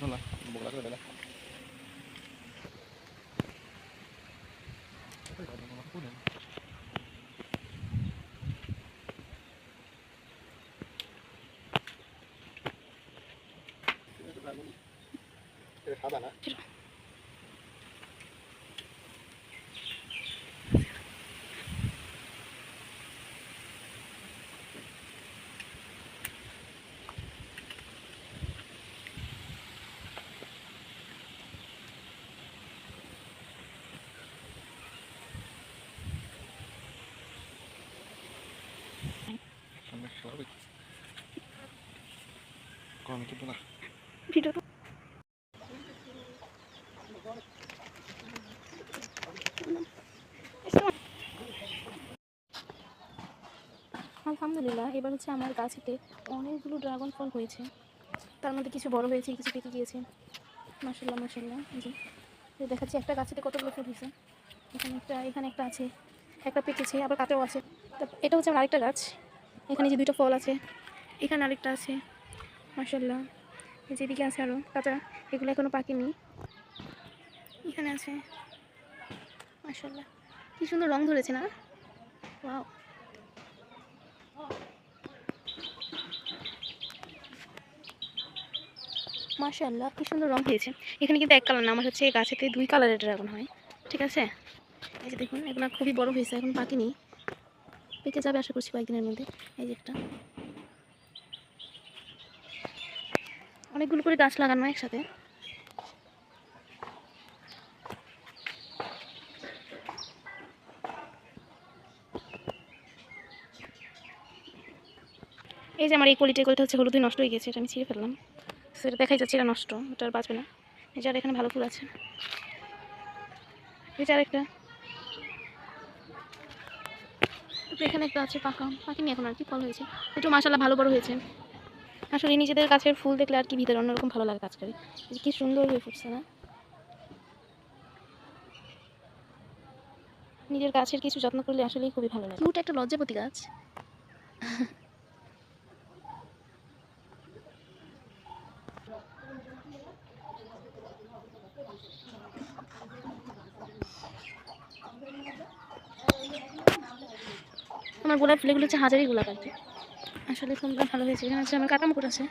No la, un poco la rueda, la. Pero. সবাই কম আলহামদুলিল্লাহ, এবার হচ্ছে আমার গাছেতে অনেকগুলো ড্রাগন ফল হয়েছে। তার মধ্যে কিছু বড় হয়েছে, কিছু পেকে গিয়েছে। মাসাল্লাহ মাসাল্লাহ জি দেখাচ্ছি, একটা গাছেতে কতগুলো ফুল হয়েছে। এখানে একটা এখানে একটা আছে, একটা পেকেছে, আবার কাতেও আছে। এটা হচ্ছে আমার আরেকটা গাছ। এখানে যে দুটো ফল আছে, এখানে আরেকটা আছে মাসাল্লাহ এই যে এদিকে আছে আরও কাঁচা এগুলো এখনও পাকেনি। এখানে আছে মাসাল্লাহ কি সুন্দর রং ধরেছে না? ওয়াও। মাশাল্লাহ কি সুন্দর রং হয়েছে। এখানে কিন্তু এক কালার না, আমার হচ্ছে গাছেতে দুই কালারের ড্রাগন হয়, ঠিক আছে? এই যে দেখুন, এগুলো খুবই বড় হয়েছে, এখন পাকেনি। পেকে যাবে, আশা করছি কয়েকদিনের মধ্যে। এই যে একটা। অনেকগুলো করে গাছ লাগানো একসাথে। এই যে আমার এই কলিটা কলিটা হচ্ছে হলুদে নষ্ট হয়ে গেছে, এটা আমি ছিঁড়ে ফেললাম। সেটা দেখাই যাচ্ছে, এটা নষ্ট, এটা আর বাঁচবে না। এই যে আর এখানে ভালো ফুল আছে। এই যে আরেকটা। তারপরে এখানে একটা আছে পাকা পাখিনি এখন আর কি, ফল হয়েছে। একটু মাসাল্লাহ ভালো বড় হয়েছে। আসলে নিজেদের গাছের ফুল দেখলে আর কি ভিতরে অন্যরকম ভালো লাগে কাজ করে কি সুন্দর হয়ে ফুটছে না? নিজের গাছের কিছু যত্ন করলে আসলেই খুবই ভালো লাগে। একটা লজ্জাপতি গাছ। আমার গোলাপ ফুলগুলো হচ্ছে হাজারি গোলাপ আর কি। আসলে ফুলটা ভালো হয়েছে এখানে হচ্ছে আমার কাটা মুকুট আছে।